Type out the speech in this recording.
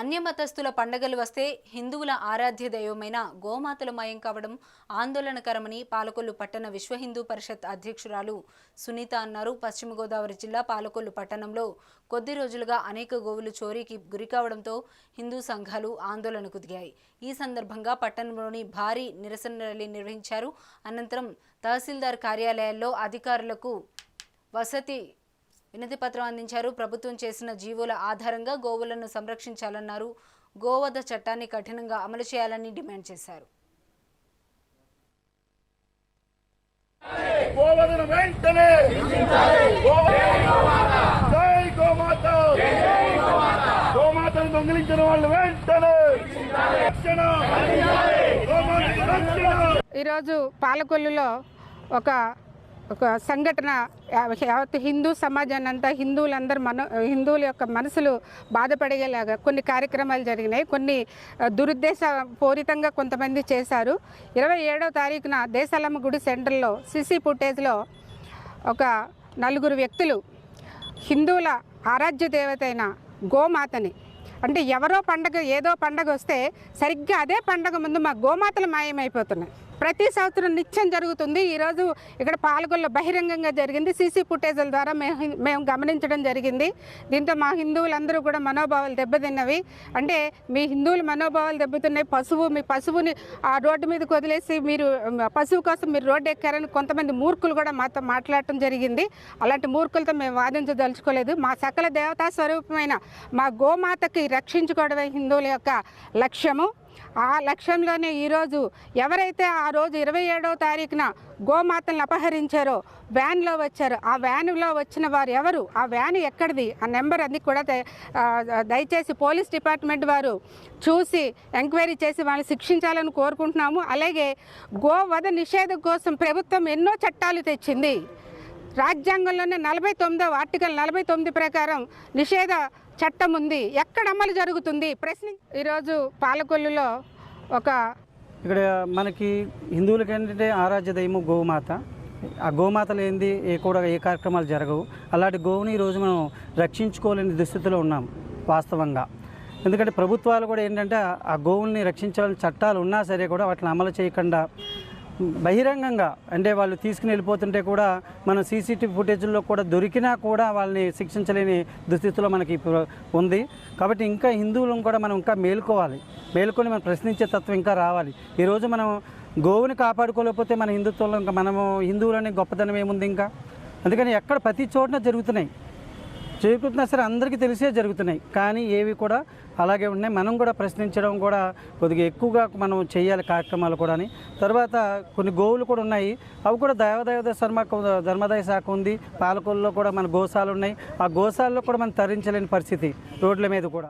అన్యమతస్థుల పండగలు వస్తే హిందువుల ఆరాధ్య దైవమైన గోమాతల మయం కావడం ఆందోళనకరమని పాలకొల్లు పట్టణ విశ్వ హిందూ పరిషత్ అధ్యక్షురాలు సునీత అన్నారు. పశ్చిమ గోదావరి జిల్లా పాలకొల్లు పట్టణంలో కొద్ది రోజులుగా అనేక గోవులు చోరీకి గురికావడంతో హిందూ సంఘాలు ఆందోళనకు దిగాయి. ఈ సందర్భంగా పట్టణంలోని భారీ నిరసన ర్యాలీ నిర్వహించారు. అనంతరం తహసీల్దార్ కార్యాలయాల్లో అధికారులకు వసతి వినతి పత్రం అందించారు. ప్రభుత్వం చేసిన జీవోల ఆధారంగా గోవులను సంరక్షించాలన్నారు. గోవధ చట్టాన్ని కఠినంగా అమలు చేయాలని డిమాండ్ చేశారు. గోవధన వెంటనే! గో- జై గోమాత! గోమాతను దొంగిలించిన వాళ్ళు వెంటనే! రక్షణ! గోమాతకు రక్షణ! ఈరోజు పాలకొల్లులో ఒక ఒక సంఘటన యావత్ హిందూ సమాజాన్ని అంతా హిందువులందరూ మన హిందువుల యొక్క మనసులు బాధపడేలాగా కొన్ని కార్యక్రమాలు జరిగినాయి. కొన్ని దురుద్దేశ పూరితంగా కొంతమంది చేశారు. ఇరవై ఏడవ తారీఖున దేశాలమ్మ గుడి సెంటర్లో సిసి ఫుటేజ్లో ఒక నలుగురు వ్యక్తులు హిందువుల ఆరాధ్య దేవత అయిన గోమాతని అంటే ఎవరో పండగ ఏదో పండగ వస్తే సరిగ్గా అదే పండగ ముందు మా గోమాతలు మాయమైపోతున్నాయి. ప్రతి సంవత్సరం నిత్యం జరుగుతుంది. ఈరోజు ఇక్కడ పాల్గొల్లో బహిరంగంగా జరిగింది. సీసీ ఫుటేజ్ల ద్వారా మేము మేము గమనించడం జరిగింది. దీంతో మా హిందువులందరూ కూడా మనోభావాలు దెబ్బతిన్నవి. అంటే మీ హిందువుల మనోభావాలు దెబ్బతిన్నాయి. పశువు మీ పశువుని ఆ రోడ్డు మీదకి వదిలేసి మీరు పశువు కోసం మీరు రోడ్డు ఎక్కారని కొంతమంది మూర్ఖులు కూడా మాతో మాట్లాడటం జరిగింది. అలాంటి మూర్ఖులతో మేము వాదించదలుచుకోలేదు. మా సకల దేవతా స్వరూపమైన మా గోమాతకి రక్షించుకోవడమే హిందువుల యొక్క లక్ష్యము. ఆ లక్ష్యంలోనే ఈరోజు ఎవరైతే ఆ రోజు ఇరవై ఏడవ తారీఖున గోమాతలను అపహరించారో వ్యాన్లో వచ్చారు ఆ వ్యాన్లో వచ్చిన వారు ఎవరు? ఆ వ్యాన్ ఎక్కడిది? ఆ నెంబర్ అన్ని కూడా దయచేసి పోలీస్ డిపార్ట్మెంట్ వారు చూసి ఎంక్వైరీ చేసి వాళ్ళని శిక్షించాలని కోరుకుంటున్నాము. అలాగే గోవధ నిషేధం కోసం ప్రభుత్వం ఎన్నో చట్టాలు తెచ్చింది. రాజ్యాంగంలోనే నలభై తొమ్మిదో ఆర్టికల్ నలభై తొమ్మిది ప్రకారం నిషేధ చట్టం ఉంది. ఎక్కడ అమలు జరుగుతుంది? ప్రశ్న ఈరోజు పాలకొల్లులో ఒక ఇక్కడ మనకి హిందువులకి ఏంటంటే ఆరాధ్య దైవం గోమాత. ఆ గోమాత లేనిది ఏ కూడా ఏ కార్యక్రమాలు జరగవు. అలాంటి గోవుని ఈరోజు మనం రక్షించుకోలేని దుస్థితిలో ఉన్నాం వాస్తవంగా. ఎందుకంటే ప్రభుత్వాలు కూడా ఏంటంటే ఆ గోవుల్ని రక్షించాలని చట్టాలు ఉన్నా సరే కూడా వాటిని అమలు చేయకుండా బహిరంగంగా అంటే వాళ్ళు తీసుకుని వెళ్ళిపోతుంటే కూడా మనం సీసీటీవీ ఫుటేజ్లో కూడా దొరికినా కూడా వాళ్ళని శిక్షించలేని దుస్థితిలో మనకి ఇప్పుడు ఉంది. కాబట్టి ఇంకా హిందువులను కూడా మనం ఇంకా మేలుకోవాలి. మేలుకొని మనం ప్రశ్నించే తత్వం ఇంకా రావాలి. ఈరోజు మనం గోవుని కాపాడుకోలేకపోతే మన హిందుత్వంలో ఇంకా మనము హిందువులనే గొప్పతనం ఏముంది ఇంకా? అందుకని ఎక్కడ ప్రతి చోటన జరుగుతున్నాయి. జరుగుతున్నా సరే అందరికీ తెలిసే జరుగుతున్నాయి. కానీ ఏవి కూడా అలాగే ఉన్నాయి. మనం కూడా ప్రశ్నించడం కూడా కొద్దిగా ఎక్కువగా మనం చేయాలి కార్యక్రమాలు కూడా తర్వాత కొన్ని గోవులు కూడా ఉన్నాయి. అవి కూడా దైవదైవ శర్మ ధర్మదాయ శాఖ ఉంది. పాలకొల్లో కూడా మన గోశాలు ఉన్నాయి. ఆ గోశాలలో కూడా మనం తరించలేని పరిస్థితి రోడ్ల మీద కూడా.